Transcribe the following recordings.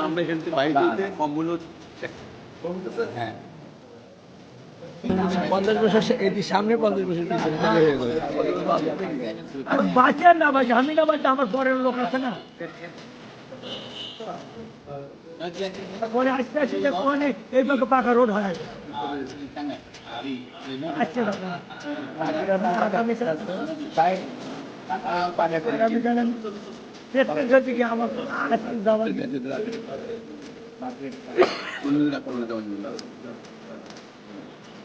আমরা এখান থেকে বাইরে যেতে কমগুলো হ্যাঁ পঞ্চাশ বছর এটি সামনে পঞ্চাশ বছর পিছনে বাঁচেন না বাঁচে আমি না বাঁচে আমার পরের লোক আছে না পরে আস্তে আস্তে যে কোনে এই পাকে পাকা রোড হয় আচ্ছা দাদা আমার মানে আমরা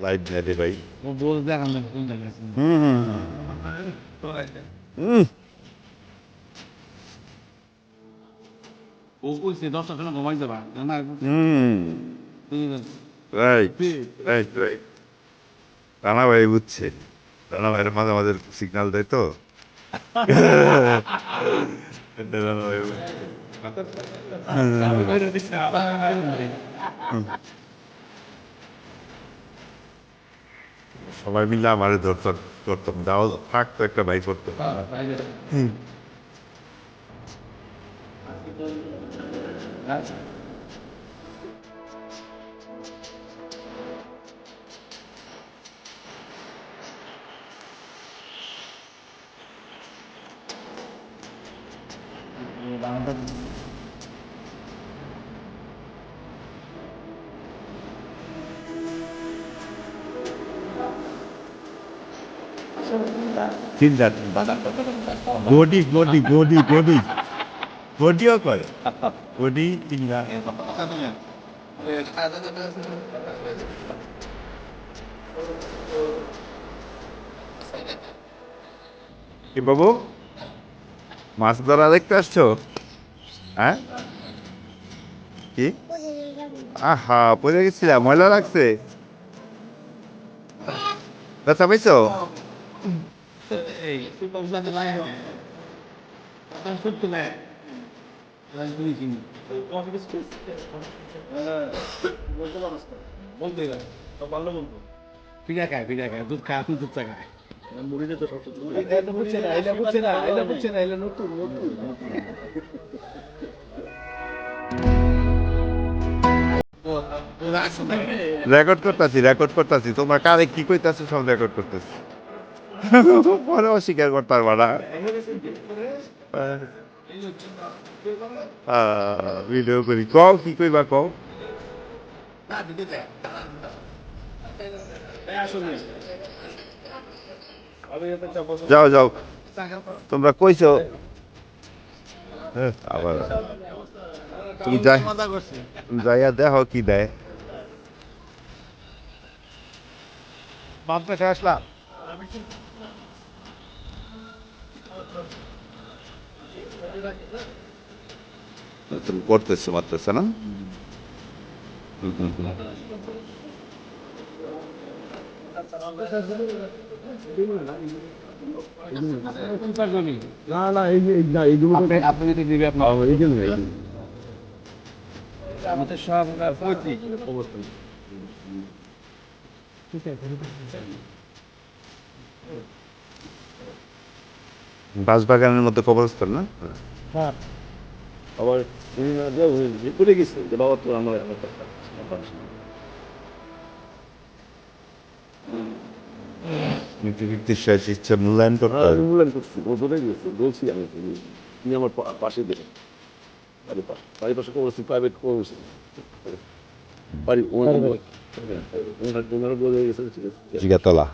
লাইভ নেটে ভাই দেখান হুম হুম। ও কইছে দশটার সময় ঘুমাই যাবা। না হুম। Right right right. রানা ভাই বুঝছে রানা ভাইয়ের মাঝে মাঝে সিগন্যাল দেয় তো। রানা ভাই সবাই মিলে আমার ধরতাম করতাম দাও থাকতো একটা ভাই করতো করে। চিন্তা কি বাবু? মাছ ধরা দেখতে আসছো? হ্যাঁ? কি? আহা, পড়ে গেছিলাম, ময়লা লাগছে। ব্যথা পাইছো? পিঠা খায় পিঠা খায় দুধ খায় আপনি দুধ চা খায় মুড়িতে তো সব এটা বুঝছে না এটা বুঝছে না এটা বুঝছে না এটা নতুন নতুন রেকর্ড করতেছি রেকর্ড করতেছি। তোমরা কারে কি কইতাছো সব রেকর্ড করতেছি। পরে অস্বীকার করতে পারবা না ভিডিও করি কও কি কইবা কও যাও যাও তোমরা কইছো হ্যাঁ, আবার তুমি যাই যাইয়া দেখো কি দেয় বাদ আসলাম তুমি করতেছো মারতেছো না না না এই না এইগুলো আপনি আপনি যদি দিবে আপনার আমাদের সব পঁয়ত্রিশ অবস্থা বাঁশবাগানের মধ্যে কবরস্থান না? হ্যাঁ। আবার ঘুরে গেছে। যে বাবা তো আমার নীতিভিত্তিক শেষ ইচ্ছা মূল্যায়ন করতে হবে। মূল্যায়ন করছি। ধরে গেছে। বলছি আমি তুমি আমার পাশে দেবে। বাড়ির পাশে। বাড়ির পাশে করেছি প্রাইভেট করেছি বাড়ি ওনার ওনার ওনার বলে গেছে ঠিক আছে। জিগাতলা।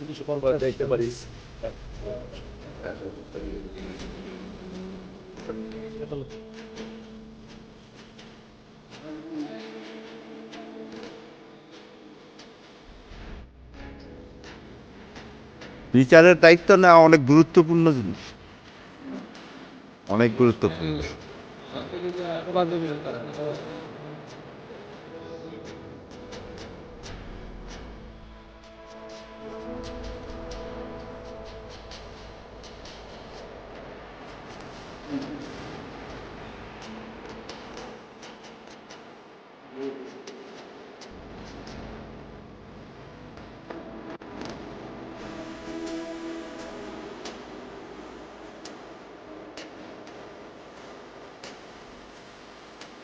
কিছু কম করে দেখতে পারিস বিচারের দায়িত্ব না অনেক গুরুত্বপূর্ণ জিনিস অনেক গুরুত্বপূর্ণ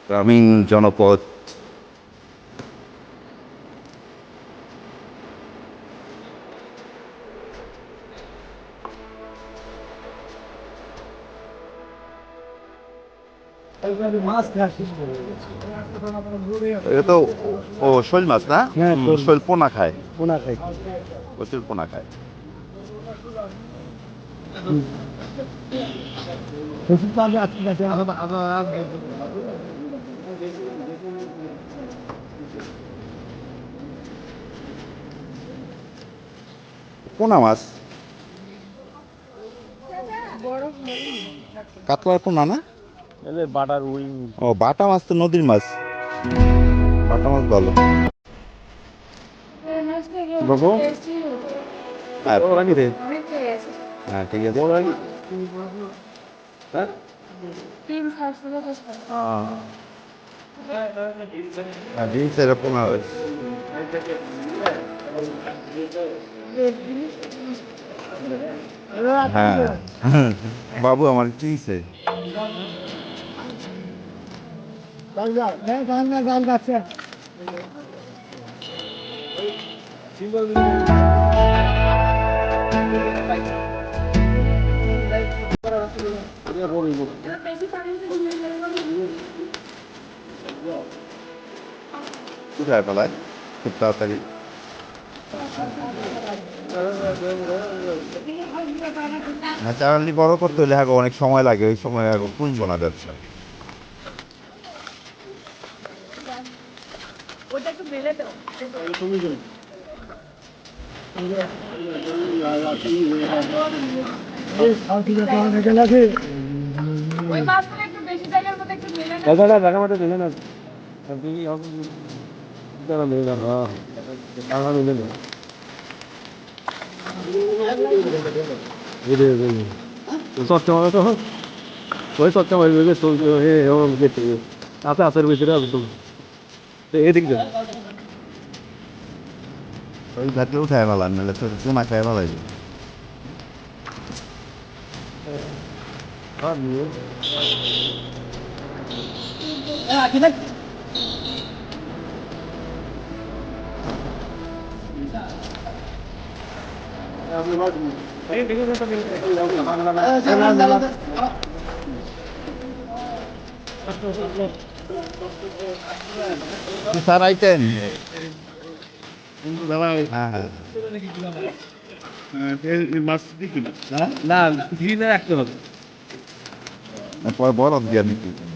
গ্রামীণ জনপদ তো ও শৈল মাছ না হ্যাঁ, হুম, শোল। শৈল পোনা খায় পোনা খাই প্রচুর পোনা খায় আজকে পোনা মাছ? কাতলার পোনা না? Butter wing. ও বাটা মাছ তো নদীর মাছ। বাটা মাছ ভালো। বাবু? হ্যাঁ। হ্যাঁ ঠিক আছে। হ্যাঁ? জিনিস এরকম হবে হ্যাঁ বাবু আমার গান গান গাচ্ছে কোথায় পালায় খুব তাড়াতাড়ি ন্যাচারালি বড় করতে হলে হ্যাঁ অনেক সময় লাগে ওই সময় এখন পুঁজবো না ব্যবসা। ঠিক আছে আমার কাছে লাগে ওই মাছগুলো একটু বেশি জায়গার মধ্যে একটু মেলে না দাদা দাদা মিলে না হ্যাঁ টাকা মিলে না মানে তো ওই মানে গেছে আছে আছে ভিতরে আছে তো এদিক যা ওই ঘাটে উঠায় পালান নাহলে তো চুনা খায় পালাই না রাখতে হবে পরে বরফ দিয়ে নিতে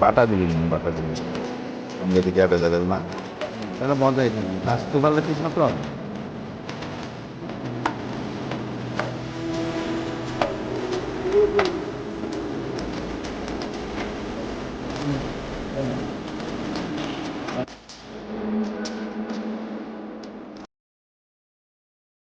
বাটা দিবি বাটা দিবি। সঙ্গে দিকে আটা যাবে না। তাহলে মজাই নেই মাত্র